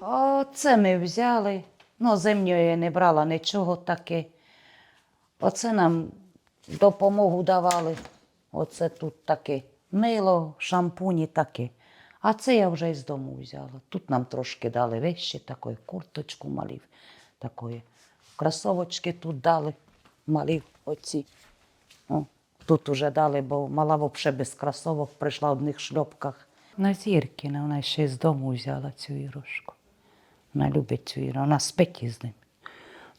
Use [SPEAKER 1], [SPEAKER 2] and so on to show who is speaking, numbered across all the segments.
[SPEAKER 1] Оце ми взяли. Ну, зимньої я не брала нічого таке. Оце нам допомогу давали. Оце тут таке мило, шампуні таке. А це я вже із дому взяла. Тут нам трошки дали вещі, такої курточку малів, такої. Кросовочки тут дали, малів оці. О, тут уже дали, бо мала взагалі без кросовок прийшла в одних шльопках. На Зіркіна вона ще з дому взяла цю іграшку. Вона любить цю іграшку, вона спить із ним.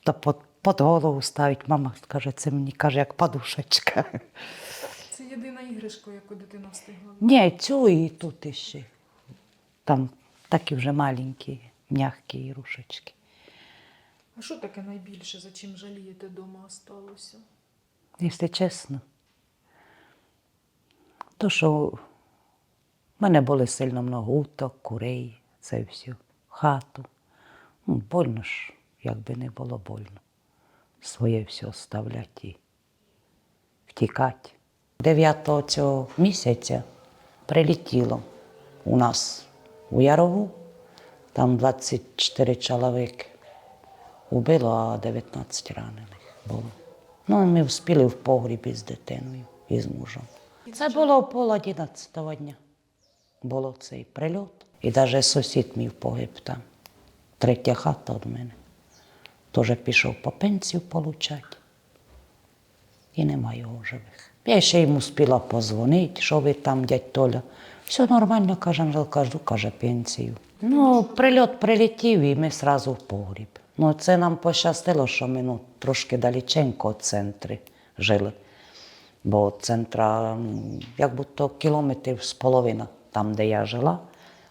[SPEAKER 1] То під, під голову ставить. Мама каже, це мені каже, як подушечка.
[SPEAKER 2] Це єдина іграшка, яку дитина встигла.
[SPEAKER 1] Ні, цю і тут іще. Там такі вже маленькі, м'які ігрушечки.
[SPEAKER 2] А що таке найбільше, за чим жалієте дома осталося?
[SPEAKER 1] Якщо чесно, то що в мене були сильно много уток, курей, це все, хату. Ну, больно ж, як би не було больно. Своє все оставляти і втікати. 9 цього місяця прилетіло у нас у Ярову, там 24 чоловіки. Убило, а 19 ранених було. Ну, ми вспіли в погрібі з дитиною і з мужем. Це було пол 11 дня. Було цей прильот. І навіть сусід мій погиб там. Третя хата від мене. Теж пішов по пенсію получати. І нема його живих. Я ще йому спіла позвонити, що ви там, дядь Толя. Все нормально, каже, Анжелка, жду, каже, пенсію. Ну, прильот прилетів і ми одразу в погріб. Ну, це нам пощастило, що ми ну, трошки далеченько від центру жили. Бо від центра, як будто кілометрів з половина, там, де я жила,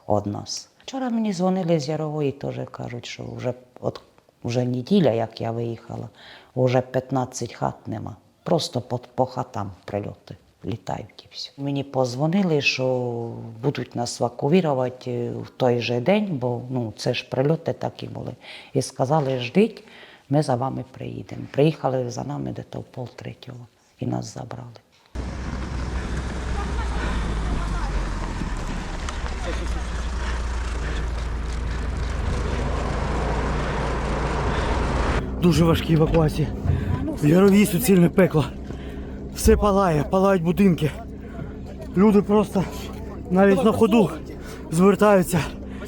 [SPEAKER 1] від нас. Вчора мені дзвонили з Ярової, теж кажуть, що вже, от, вже неділя, як я виїхала, вже 15 хат нема. Просто по, по хатам прильоти літають і все. Мені позвонили, що будуть нас евакуювати в той же день, бо ну, це ж прильоти такі були. І сказали, ждіть, ми за вами приїдемо. Приїхали за нами десь в пол третього і нас забрали.
[SPEAKER 3] Дуже важкі евакуації. В Ярові суцільне пекло. Все палає, палають будинки. Люди просто навіть на ходу звертаються,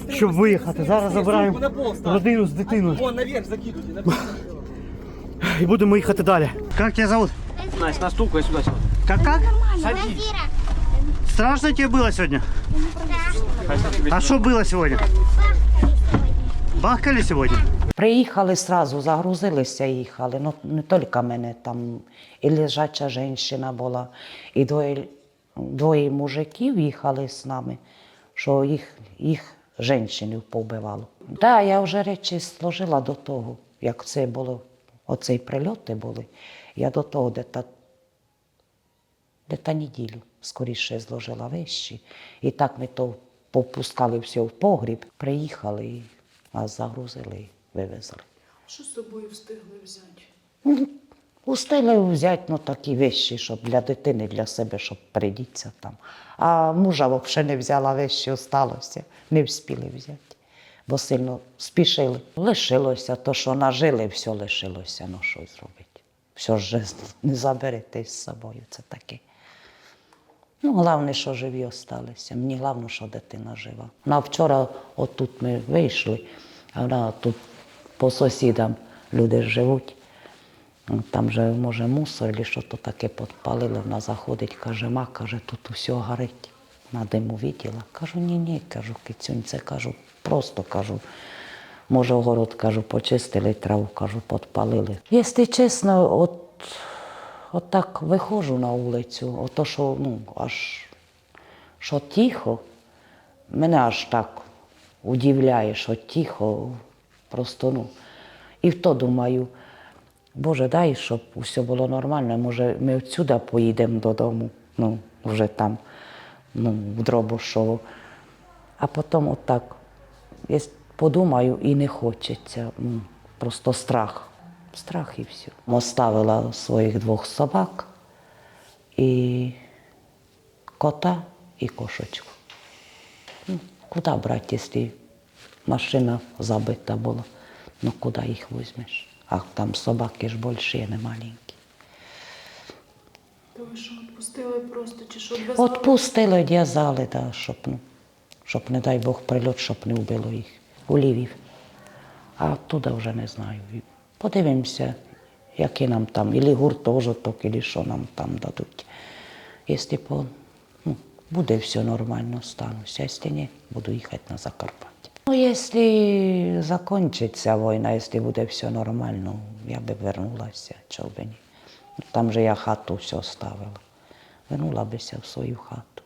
[SPEAKER 3] щоб виїхати. Зараз забираємо родину з дитиною.
[SPEAKER 4] Вон наверх закидывайте.
[SPEAKER 3] І будемо їхати далі. Як тебе зовут?
[SPEAKER 4] Настя, настукай сюда. сюда.
[SPEAKER 3] Как как?
[SPEAKER 4] Садись.
[SPEAKER 3] Страшно тебе было сегодня? А что было сегодня? Бахкали сегодня?
[SPEAKER 1] Приїхали сразу, загрузилися і їхали. Ну, не тільки мене, там і лежача жінка була, і двоє, двоє мужиків їхали з нами, що їх, їх жінки повбивало. Так, я вже речі сложила до того, як це було, оцей прильоти були. Я до того де-то де-то неділю скоріше зложила вещі. І так ми то попускали все в погріб, приїхали, нас загрузили вивезли.
[SPEAKER 2] Що з собою встигли взяти?
[SPEAKER 1] Устили взяти ну, такі вещі, щоб для дитини, для себе, щоб придіться там. А мужа взагалі не взяла вещі, осталося, не встигли взяти, бо сильно спішили. Лишилося, то, що нажили, все лишилося, ну що зробити. Все ж не заберете з собою, це таке. Ну, головне, що живі осталися. Мені головне, що дитина жива. Вона вчора, отут ми вийшли, а вона тут по сусідам люди живуть. Там же, може, мусор, чи що то таке підпалили. Вона заходить, каже, ма, каже, тут усе горить. На диму виділа. Кажу, ні, ні, кажу, кицюнь, це кажу, просто кажу. Може, огород, кажу, почистили траву, кажу, підпалили. Якщо чесно, от, от так виходжу на вулицю, ото що, ну, аж що тихо, мене аж так удивляє, що тихо, просто, ну, і в то думаю, Боже, дай, щоб все було нормально. Може, ми відсюди поїдемо додому, ну, вже там, ну, в Дробушово. А потім отак, я подумаю і не хочеться. Ну, просто страх. Страх і все. Оставила своїх двох собак і кота і кошечку. Ну, куди брати, якщо машина забита була. Ну куди їх візьмеш? А там собаки ж більші, не маленькі.
[SPEAKER 2] То ви що, відпустили просто чи що? Без
[SPEAKER 1] Отпустили, одв'язали, да, щоб, ну, щоб, не дай Бог, прильот, щоб не вбило їх у Львів. А туди вже не знаю. Подивимося, який нам там, ілі гуртожиток, ілі що нам там дадуть. Якщо ну, буде все нормально, стануся, якщо ні, буду їхати на Закарпаття. Ну, якщо закінчиться війна, якщо буде все нормально, я би вернулася, би ні. Там же я хату все ставила. Вернула бися в свою хату.